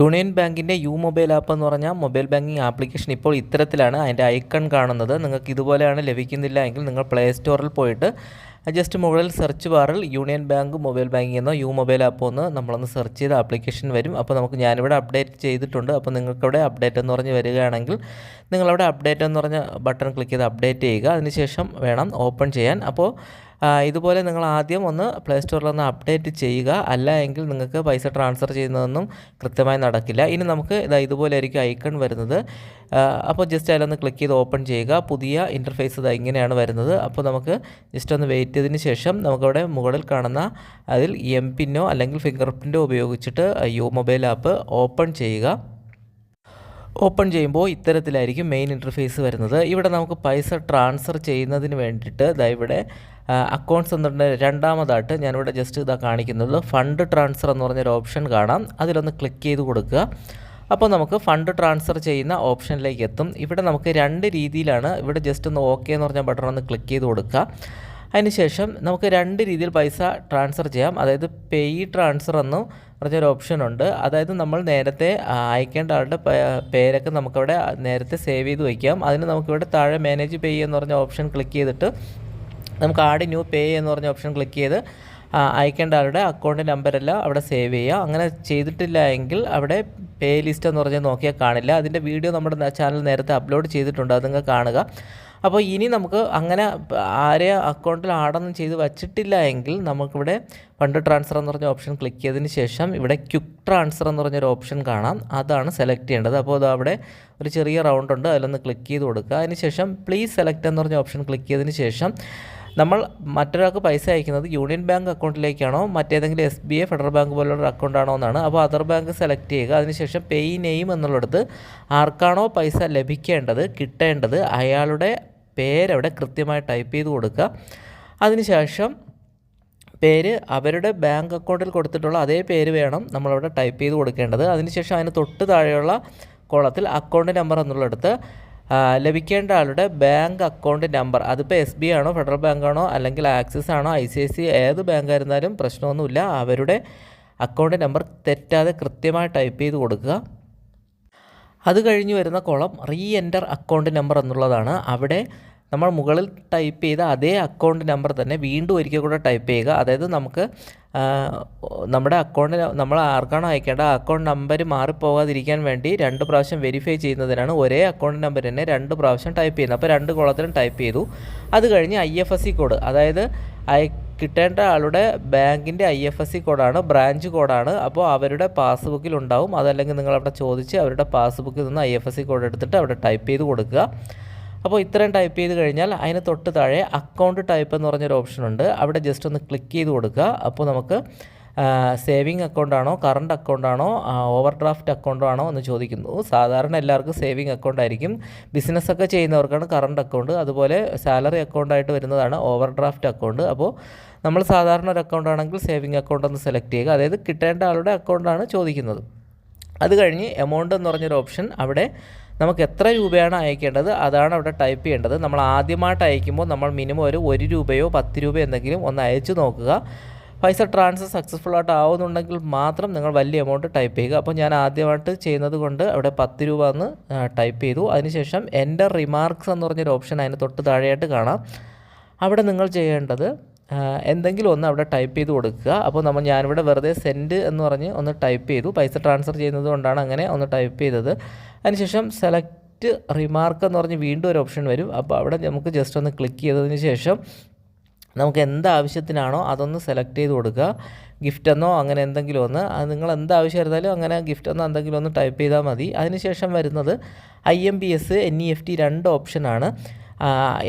Union ബാങ്കിന്റെ U mobile app എന്ന് പറഞ്ഞാൽ മൊബൈൽ ബാങ്കിങ് ആപ്ലിക്കേഷൻ ഇപ്പോൾ ഇത്തരത്തിലാണ് അതിന്റെ ഐക്കൺ കാണുന്നത്. നിങ്ങൾക്ക് ഇതുപോലെയാണ് ലഭിക്കുന്നില്ല എങ്കിൽ നിങ്ങൾ പ്ലേ സ്റ്റോറിൽ പോയിട്ട് ജസ്റ്റ് മുകളിൽ സെർച്ച് ബാറിൽ യൂണിയൻ ബാങ്ക് മൊബൈൽ ബാങ്കിങ് എന്നോ യു മൊബൈൽ ആപ്പോ എന്ന് നമ്മളൊന്ന് സെർച്ച് ചെയ്ത് ആപ്ലിക്കേഷൻ വരും. അപ്പോൾ നമുക്ക് ഞാനിവിടെ അപ്ഡേറ്റ് ചെയ്തിട്ടുണ്ട്. അപ്പോൾ നിങ്ങൾക്കവിടെ അപ്ഡേറ്റ് എന്ന് പറഞ്ഞ് വരികയാണെങ്കിൽ നിങ്ങളവിടെ അപ്ഡേറ്റ് എന്ന് പറഞ്ഞ ബട്ടൺ ക്ലിക്ക് ചെയ്ത് അപ്ഡേറ്റ് ചെയ്യുക. അതിനുശേഷം വേണം ഓപ്പൺ ചെയ്യാൻ. അപ്പോൾ ഇതുപോലെ നിങ്ങൾ ആദ്യം ഒന്ന് പ്ലേ സ്റ്റോറിൽ ഒന്ന് അപ്ഡേറ്റ് ചെയ്യുക. അല്ല എങ്കിൽ നിങ്ങൾക്ക് പൈസ ട്രാൻസ്ഫർ ചെയ്യുന്നതൊന്നും കൃത്യമായി നടക്കില്ല. ഇനി നമുക്ക് ഇതാ ഇതുപോലെ ആയിരിക്കും ഐക്കൺ വരുന്നത്. അപ്പോൾ ജസ്റ്റ് അതിലൊന്ന് ക്ലിക്ക് ചെയ്ത് ഓപ്പൺ ചെയ്യുക. പുതിയ ഇന്റർഫേസ് ഇതാ ഇങ്ങനെയാണ് വരുന്നത്. അപ്പോൾ നമുക്ക് ജസ്റ്റ് ഒന്ന് വെയിറ്റ് ചെയ്തതിന് ശേഷം നമുക്കവിടെ മുകളിൽ കാണുന്ന അതിൽ എം പിന്നോ അല്ലെങ്കിൽ ഫിംഗർ പ്രിന്റോ ഉപയോഗിച്ചിട്ട് യു മൊബൈൽ ആപ്പ് ഓപ്പൺ ചെയ്യുക. ഓപ്പൺ ചെയ്യുമ്പോൾ ഇത്തരത്തിലായിരിക്കും മെയിൻ ഇന്റർഫേസ് വരുന്നത്. ഇവിടെ നമുക്ക് പൈസ ട്രാൻസ്ഫർ ചെയ്യുന്നതിന് വേണ്ടിയിട്ട് ദാ ഇവിടെ അക്കൗണ്ട്സ് എന്നിട്ട് രണ്ടാമതായിട്ട് ഞാനിവിടെ ജസ്റ്റ് ഇതാ കാണിക്കുന്നത്. ഫണ്ട് ട്രാൻസ്ഫർ എന്ന് പറഞ്ഞൊരു ഓപ്ഷൻ കാണാം. അതിലൊന്ന് ക്ലിക്ക് ചെയ്ത് കൊടുക്കുക. അപ്പോൾ നമുക്ക് ഫണ്ട് ട്രാൻസ്ഫർ ചെയ്യുന്ന ഓപ്ഷനിലേക്ക് എത്തും. ഇവിടെ നമുക്ക് രണ്ട് രീതിയിലാണ് ഇവിടെ ജസ്റ്റ് ഒന്ന് ഓക്കെ എന്ന് പറഞ്ഞ ബട്ടൺ ഒന്ന് ക്ലിക്ക് ചെയ്ത് കൊടുക്കുക. അതിനുശേഷം നമുക്ക് രണ്ട് രീതിയിൽ പൈസ ട്രാൻസ്ഫർ ചെയ്യാം. അതായത് പേയ് ട്രാൻസ്ഫർ എന്നും പറഞ്ഞൊരു ഓപ്ഷൻ ഉണ്ട്. അതായത് നമ്മൾ നേരത്തെ അയക്കേണ്ട ആളുടെ പേരൊക്കെ നമുക്കവിടെ നേരത്തെ സേവ് ചെയ്ത് വയ്ക്കാം അതിന് നമുക്കിവിടെ താഴെ മാനേജ് പേ എന്ന് പറഞ്ഞ ഓപ്ഷൻ ക്ലിക്ക് ചെയ്തിട്ട് നമുക്ക് ആഡ് ന്യൂ പേ എന്ന് പറഞ്ഞ ഓപ്ഷൻ ക്ലിക്ക് ചെയ്ത് അയക്കേണ്ട ആളുടെ അക്കൗണ്ട് നമ്പരെല്ലാം അവിടെ സേവ് ചെയ്യുക അങ്ങനെ ചെയ്തിട്ടില്ല എങ്കിൽ അവിടെ പേ ലിസ്റ്റ് എന്ന് പറഞ്ഞാൽ നോക്കിയാൽ കാണില്ല. അതിന്റെ വീഡിയോ നമ്മുടെ ചാനൽ നേരത്തെ അപ്ലോഡ് ചെയ്തിട്ടുണ്ട്. അത് നിങ്ങൾ കാണുക. അപ്പോൾ ഇനി നമുക്ക് അങ്ങനെ ആരെ അക്കൗണ്ടിൽ ആടൊന്നും ചെയ്ത് വച്ചിട്ടില്ല എങ്കിൽ നമുക്കിവിടെ ഫണ്ട് ട്രാൻസ്ഫർ എന്ന് പറഞ്ഞ ഓപ്ഷൻ ക്ലിക്ക് ചെയ്തതിന് ശേഷം ഇവിടെ ക്യുക്ക് ട്രാൻസ്ഫർ എന്ന് പറഞ്ഞൊരു ഓപ്ഷൻ കാണാം. അതാണ് സെലക്ട് ചെയ്യേണ്ടത്. അപ്പോൾ അത് അവിടെ ഒരു ചെറിയ റൗണ്ട് ഉണ്ട്. അതിലൊന്ന് ക്ലിക്ക് ചെയ്ത് കൊടുക്കുക. അതിനുശേഷം പ്ലീസ് സെലക്ട് എന്ന് പറഞ്ഞ ഓപ്ഷൻ ക്ലിക്ക് ചെയ്തതിന് ശേഷം നമ്മൾ മറ്റൊരാൾക്ക് പൈസ അയക്കുന്നത് യൂണിയൻ ബാങ്ക് അക്കൗണ്ടിലേക്കാണോ? മറ്റേതെങ്കിലും S B I Federal Bank പോലുള്ള അക്കൗണ്ടാണോ എന്നാണ്. അപ്പോൾ അതർ ബാങ്ക് സെലക്ട് ചെയ്യുക. അതിനുശേഷം പേയ് നെയിം എന്നുള്ളിടത്ത് ആർക്കാണോ പൈസ ലഭിക്കേണ്ടത് കിട്ടേണ്ടത് അയാളുടെ പേരവിടെ കൃത്യമായി ടൈപ്പ് ചെയ്ത് കൊടുക്കുക. അതിനുശേഷം പേര് അവരുടെ ബാങ്ക് അക്കൗണ്ടിൽ കൊടുത്തിട്ടുള്ള അതേ പേര് വേണം നമ്മളവിടെ ടൈപ്പ് ചെയ്ത് കൊടുക്കേണ്ടത്. അതിനുശേഷം അതിന് തൊട്ട് താഴെയുള്ള കോളത്തിൽ അക്കൗണ്ട് നമ്പർ എന്നുള്ളിടത്ത് ലഭിക്കേണ്ട ആളുടെ ബാങ്ക് അക്കൗണ്ട് നമ്പർ. അതിപ്പോൾ എസ് ബി ആണോ ഫെഡറൽ ബാങ്കാണോ അല്ലെങ്കിൽ ആക്സിസ് ആണോ ഐ സി ഐ സി ഏത് ബാങ്ക് ആയിരുന്നാലും പ്രശ്നമൊന്നുമില്ല. അവരുടെ അക്കൗണ്ട് നമ്പർ തെറ്റാതെ കൃത്യമായി ടൈപ്പ് ചെയ്ത് കൊടുക്കുക. അത് കഴിഞ്ഞ് വരുന്ന column re enter account number എന്നുള്ളതാണ്. അവിടെ നമ്മൾ മുകളിൽ ടൈപ്പ് ചെയ്ത അതേ അക്കൗണ്ട് നമ്പർ തന്നെ വീണ്ടും ഒരിക്കൽ കൂടെ ടൈപ്പ് ചെയ്യുക. അതായത് നമുക്ക് നമ്മുടെ അക്കൗണ്ട് നമ്മൾ ആർക്കാണോ അയക്കേണ്ട ആ അക്കൗണ്ട് നമ്പർ മാറിപ്പോകാതിരിക്കാൻ വേണ്ടി രണ്ട് പ്രാവശ്യം വെരിഫൈ ചെയ്യുന്നതിനാണ് ഒരേ അക്കൗണ്ട് നമ്പർ തന്നെ രണ്ട് പ്രാവശ്യം ടൈപ്പ് ചെയ്യുന്നത്. അപ്പോൾ രണ്ട് കുളത്തിലും ടൈപ്പ് ചെയ്തു. അത് കഴിഞ്ഞ് I F S C code അതായത് കിട്ടേണ്ട ആളുടെ ബാങ്കിന്റെ ഐ എഫ് എസ് സി കോഡാണ് ബ്രാഞ്ച് കോഡാണ് അപ്പോൾ അവരുടെ പാസ്ബുക്കിൽ ഉണ്ടാവും. അതല്ലെങ്കിൽ നിങ്ങൾ അവിടെ ചോദിച്ച് അവരുടെ പാസ്ബുക്കിൽ നിന്ന് I F S C code എടുത്തിട്ട് അവിടെ ടൈപ്പ് ചെയ്ത് കൊടുക്കുക. അപ്പോൾ ഇത്രയും ടൈപ്പ് ചെയ്ത് കഴിഞ്ഞാൽ അതിന് തൊട്ട് താഴെ അക്കൗണ്ട് ടൈപ്പ് എന്ന് പറഞ്ഞൊരു ഓപ്ഷൻ ഉണ്ട്. അവിടെ ജസ്റ്റ് ഒന്ന് ക്ലിക്ക് ചെയ്ത് കൊടുക്കുക. അപ്പോൾ നമുക്ക് സേവിങ് അക്കൗണ്ടാണോ കറണ്ട് അക്കൗണ്ടാണോ ഓവർ ഡ്രാഫ്റ്റ് അക്കൗണ്ട് ആണോ എന്ന് ചോദിക്കുന്നു. സാധാരണ എല്ലാവർക്കും സേവിങ് അക്കൗണ്ട് ആയിരിക്കും. ബിസിനസ്സൊക്കെ ചെയ്യുന്നവർക്കാണ് കറണ്ട് അക്കൗണ്ട് അതുപോലെ സാലറി അക്കൗണ്ടായിട്ട് വരുന്നതാണ് ഓവർ ഡ്രാഫ്റ്റ് അക്കൗണ്ട് അപ്പോൾ നമ്മൾ സാധാരണ ഒരു അക്കൗണ്ട് ആണെങ്കിൽ സേവിങ് അക്കൗണ്ട് ഒന്ന് സെലക്ട് ചെയ്യുക. അതായത് കിട്ടേണ്ട ആളുടെ അക്കൗണ്ടാണ് ചോദിക്കുന്നത്. അത് കഴിഞ്ഞ് എമൗണ്ട് എന്ന് പറഞ്ഞൊരു ഓപ്ഷൻ അവിടെ നമുക്ക് എത്ര രൂപയാണ് അയക്കേണ്ടത് അതാണ് അവിടെ ടൈപ്പ് ചെയ്യേണ്ടത്. നമ്മൾ ആദ്യമായിട്ട് അയക്കുമ്പോൾ നമ്മൾ മിനിമം ഒരു ഒരു രൂപയോ പത്ത് രൂപയോ എന്തെങ്കിലും ഒന്ന് അയച്ചു നോക്കുക. പൈസ ട്രാൻസ്ഫർ സക്സസ്ഫുൾ ആയിട്ട് ആവുന്നുണ്ടെങ്കിൽ മാത്രം നിങ്ങൾ വലിയ എമൗണ്ട് ടൈപ്പ് ചെയ്യുക. അപ്പോൾ ഞാൻ ആദ്യമായിട്ട് ചെയ്യുന്നത് കൊണ്ട് അവിടെ പത്ത് രൂപ എന്ന് ടൈപ്പ് ചെയ്തു. അതിനുശേഷം എന്റെ റിമാർക്സ് എന്ന് പറഞ്ഞൊരു ഓപ്ഷൻ അതിന് തൊട്ട് താഴെയായിട്ട് കാണാം. അവിടെ നിങ്ങൾ ചെയ്യേണ്ടത് എന്തെങ്കിലും ഒന്ന് അവിടെ ടൈപ്പ് ചെയ്ത് കൊടുക്കുക. അപ്പോൾ നമ്മൾ ഞാനിവിടെ വെറുതെ സെൻഡ് എന്ന് പറഞ്ഞ് ഒന്ന് ടൈപ്പ് ചെയ്തു. പൈസ ട്രാൻസ്ഫർ ചെയ്യുന്നത് കൊണ്ടാണ് അങ്ങനെ ഒന്ന് ടൈപ്പ് ചെയ്തത്. അതിനുശേഷം സെലക്ട് റിമാർക്ക് എന്ന് പറഞ്ഞ് വീണ്ടും ഒരു ഓപ്ഷൻ വരും. അപ്പോൾ അവിടെ നമുക്ക് ജസ്റ്റ് ഒന്ന് ക്ലിക്ക് ചെയ്തതിന് ശേഷം നമുക്ക് എന്ത് ആവശ്യത്തിനാണോ അതൊന്ന് സെലക്ട് ചെയ്ത് കൊടുക്കുക. ഗിഫ്റ്റ് എന്നോ അങ്ങനെ എന്തെങ്കിലും ഒന്ന്. നിങ്ങൾ എന്ത് ആവശ്യമായിരുന്നാലും അങ്ങനെ ഗിഫ്റ്റ് എന്നോ എന്തെങ്കിലും ഒന്ന് ടൈപ്പ് ചെയ്താൽ മതി. അതിനുശേഷം വരുന്നത് I M B S N E F T രണ്ട് ഓപ്ഷനാണ്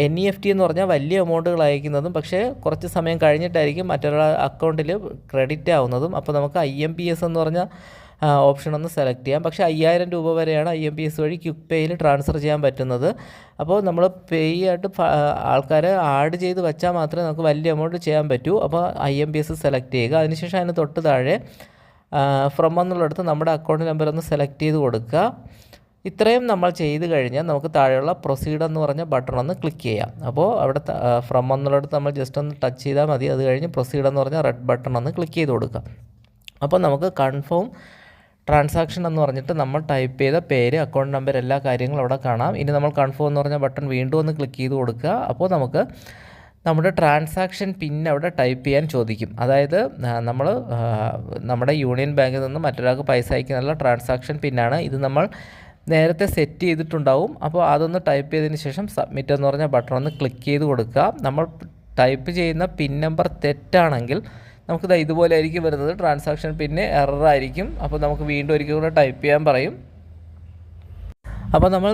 എൻ ഇ എഫ് ടി എന്ന് പറഞ്ഞാൽ വലിയ എമൗണ്ടുകൾ അയക്കുന്നതും പക്ഷേ കുറച്ച് സമയം കഴിഞ്ഞിട്ടായിരിക്കും മറ്റൊരാൾ അക്കൗണ്ടിൽ ക്രെഡിറ്റ് ആവുന്നതും. അപ്പോൾ നമുക്ക് ഐ എം പി എസ് എന്ന് പറഞ്ഞ ഓപ്ഷൻ ഒന്ന് സെലക്ട് ചെയ്യാം. പക്ഷേ അയ്യായിരം രൂപ വരെയാണ് ഐ എം പി എസ് വഴി ക്യുക്ക് പേയിൽ ട്രാൻസ്ഫർ ചെയ്യാൻ പറ്റുന്നത്. അപ്പോൾ നമ്മൾ പേ ആയിട്ട് ആൾക്കാരെ ആഡ് ചെയ്ത് വെച്ചാൽ മാത്രമേ നമുക്ക് വലിയ എമൗണ്ട് ചെയ്യാൻ പറ്റൂ. അപ്പോൾ I M P S select ചെയ്യുക. അതിനുശേഷം അതിന് തൊട്ട് താഴെ ഫ്രം എന്നുള്ളിടത്ത് നമ്മുടെ അക്കൗണ്ട് നമ്പർ ഒന്ന് സെലക്ട് ചെയ്ത് കൊടുക്കുക. ഇത്രയും നമ്മൾ ചെയ്ത് കഴിഞ്ഞാൽ നമുക്ക് താഴെയുള്ള പ്രൊസീഡ് എന്ന് പറഞ്ഞ ബട്ടൺ ഒന്ന് ക്ലിക്ക് ചെയ്യാം. അപ്പോൾ അവിടെ ഫ്രം എന്നുള്ളിടത്ത് നമ്മൾ ജസ്റ്റ് ഒന്ന് ടച്ച് ചെയ്താൽ മതി. അത് കഴിഞ്ഞ് പ്രൊസീഡ് എന്ന് പറഞ്ഞ റെഡ് ബട്ടൺ ഒന്ന് ക്ലിക്ക് ചെയ്ത് കൊടുക്കുക. അപ്പോൾ നമുക്ക് കൺഫേം ട്രാൻസാക്ഷൻ എന്ന് പറഞ്ഞിട്ട് നമ്മൾ ടൈപ്പ് ചെയ്ത പേര് അക്കൗണ്ട് നമ്പർ എല്ലാ കാര്യങ്ങളും അവിടെ കാണാം. ഇനി നമ്മൾ കൺഫേം എന്ന് പറഞ്ഞ ബട്ടൺ വീണ്ടും ഒന്ന് ക്ലിക്ക് ചെയ്ത് കൊടുക്കുക. അപ്പോൾ നമുക്ക് നമ്മുടെ ട്രാൻസാക്ഷൻ പിൻ അവിടെ ടൈപ്പ് ചെയ്യാൻ ചോദിക്കും. അതായത് നമ്മൾ നമ്മുടെ യൂണിയൻ ബാങ്കിൽ നിന്ന് മറ്റൊരാൾക്ക് പൈസ അയക്കാനുള്ള ട്രാൻസാക്ഷൻ പിന്നാണ് ഇത് നമ്മൾ നേരത്തെ സെറ്റ് ചെയ്തിട്ടുണ്ടാവും. അപ്പോൾ അതൊന്ന് ടൈപ്പ് ചെയ്തതിന് ശേഷം സബ്മിറ്റ് എന്ന് പറഞ്ഞ ബട്ടൺ ഒന്ന് ക്ലിക്ക് ചെയ്ത് കൊടുക്കുക. നമ്മൾ ടൈപ്പ് ചെയ്യുന്ന പിൻ നമ്പർ തെറ്റാണെങ്കിൽ നമുക്കിത് ഇതുപോലെ ആയിരിക്കും വരുന്നത്. ട്രാൻസാക്ഷൻ പിന്നെ എററായിരിക്കും അപ്പോൾ നമുക്ക് വീണ്ടും ഒരിക്കൽ കൂടെ ടൈപ്പ് ചെയ്യാൻ പറയും. അപ്പോൾ നമ്മൾ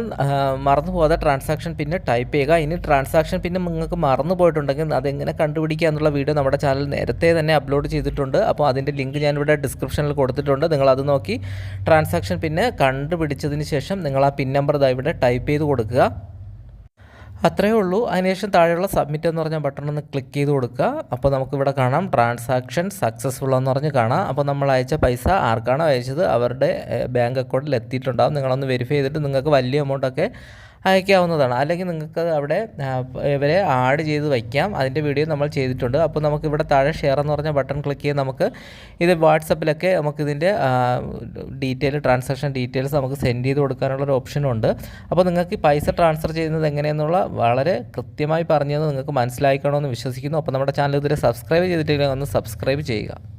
മറന്നു പോകാതെ ട്രാൻസാക്ഷൻ പിന്നെ ടൈപ്പ് ചെയ്യുക. ഇനി ട്രാൻസാക്ഷൻ പിന്നെ നിങ്ങൾക്ക് മറന്നു പോയിട്ടുണ്ടെങ്കിൽ അതെങ്ങനെ കണ്ടുപിടിക്കുക എന്നുള്ള വീഡിയോ നമ്മുടെ ചാനൽ നേരത്തെ തന്നെ അപ്ലോഡ് ചെയ്തിട്ടുണ്ട്. അപ്പോൾ അതിന്റെ ലിങ്ക് ഞാനിവിടെ ഡിസ്ക്രിപ്ഷനിൽ കൊടുത്തിട്ടുണ്ട്. നിങ്ങൾ അത് നോക്കി. ട്രാൻസാക്ഷൻ പിന്നെ കണ്ടുപിടിച്ചതിന് ശേഷം നിങ്ങൾ ആ പിൻ നമ്പർ ഇതാ ഇവിടെ ടൈപ്പ് ചെയ്ത് കൊടുക്കുക. അത്രയേ ഉള്ളൂ. അതിനുശേഷം താഴെയുള്ള സബ്മിറ്റ് എന്ന് പറഞ്ഞ ബട്ടൺ ഒന്ന് ക്ലിക്ക് ചെയ്ത് കൊടുക്കുക. അപ്പോൾ നമുക്കിവിടെ കാണാം ട്രാൻസാക്ഷൻ സക്സസ്ഫുൾ എന്ന് പറഞ്ഞ് കാണാം. അപ്പോൾ നമ്മൾ അയച്ച പൈസ ആർക്കാണോ അയച്ചത്? അവരുടെ ബാങ്ക് അക്കൗണ്ടിൽ എത്തിയിട്ടുണ്ടാകും നിങ്ങളൊന്ന് വെരിഫൈ ചെയ്തിട്ട് നിങ്ങൾക്ക് വലിയ എമൗണ്ടൊക്കെ അയക്കാവുന്നതാണ്. അല്ലെങ്കിൽ നിങ്ങൾക്ക് അവിടെ ഇവരെ ആഡ് ചെയ്ത് വയ്ക്കാം. അതിന്റെ വീഡിയോ നമ്മൾ ചെയ്തിട്ടുണ്ട്. അപ്പോൾ നമുക്ക് ഇവിടെ താഴെ ഷെയർ എന്ന് പറഞ്ഞ ബട്ടൺ ക്ലിക്ക് ചെയ്ത് നമുക്ക് ഇത് വാട്സപ്പിലൊക്കെ നമുക്കിതിന്റെ ഡീറ്റെയിൽ ട്രാൻസാക്ഷൻ ഡീറ്റെയിൽസ് നമുക്ക് സെൻഡ് ചെയ്ത് കൊടുക്കാനുള്ള ഒരു ഓപ്ഷനുണ്ട് അപ്പോൾ നിങ്ങൾക്ക് പൈസ ട്രാൻസ്ഫർ ചെയ്യുന്നത് എങ്ങനെയെന്നുള്ള വളരെ കൃത്യമായി പറഞ്ഞത് നിങ്ങൾക്ക് മനസ്സിലാക്കണമെന്ന് വിശ്വസിക്കുന്നു. അപ്പോൾ നമ്മുടെ ചാനൽ ഇതുവരെ സബ്സ്ക്രൈബ് ചെയ്തിട്ടില്ലെങ്കിൽ ഒന്ന് സബ്സ്ക്രൈബ് ചെയ്യുക.